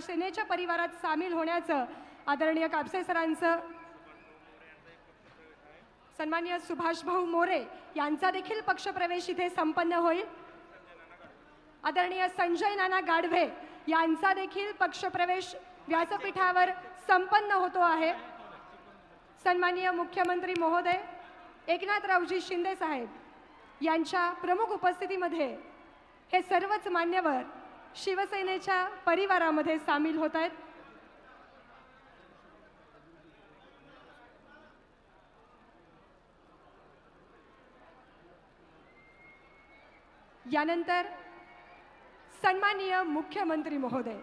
सेनेच्या परिवारात सामील होण्याचं आदरणीय कापसे सरांचं सन्मान्य सुभाषभाऊ मोरे यांचा देखील पक्षप्रवेश इथे संपन्न होईल. आदरणीय संजय नाना गाढवे यांचा देखील पक्षप्रवेश व्यासपीठावर संपन्न होतो आहे. सन्माननीय मुख्यमंत्री महोदय एकनाथरावजी शिंदे साहेब यांच्या प्रमुख उपस्थितीमध्ये हे सर्वच मान्यवर शिवसेनेच्या परिवारामध्ये सामील होत आहेत. यानंतर सन्माननीय मुख्यमंत्री महोदय.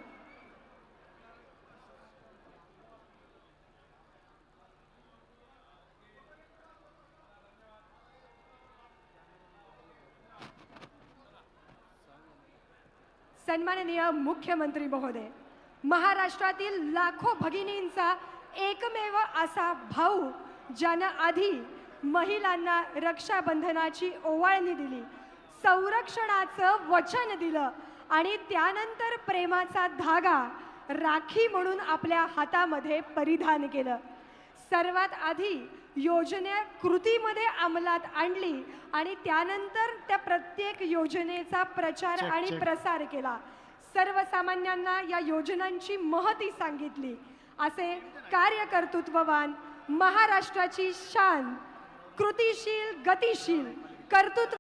सन्माननीय मुख्यमंत्री महोदय महाराष्ट्रातील लाखो भगिनींचा एकमेव असा भाऊ ज्यानं आधी महिलांना रक्षाबंधनाची ओवाळणी दिली संरक्षणाचं वचन दिलं आणि त्यानंतर प्रेमाचा धागा राखी म्हणून आपल्या हातामध्ये परिधान केलं. सर्वात आधी योजना कृतीमध्ये अंमलात आणली आणि त्यानंतर त्या प्रत्येक योजनेचा प्रचार आणि. प्रसार केला सर्वसामान्यांना या योजनांची महती सांगितली असे कार्यकर्तृत्ववान महाराष्ट्राची शान कृतिशील गतिशील कर्तृत्व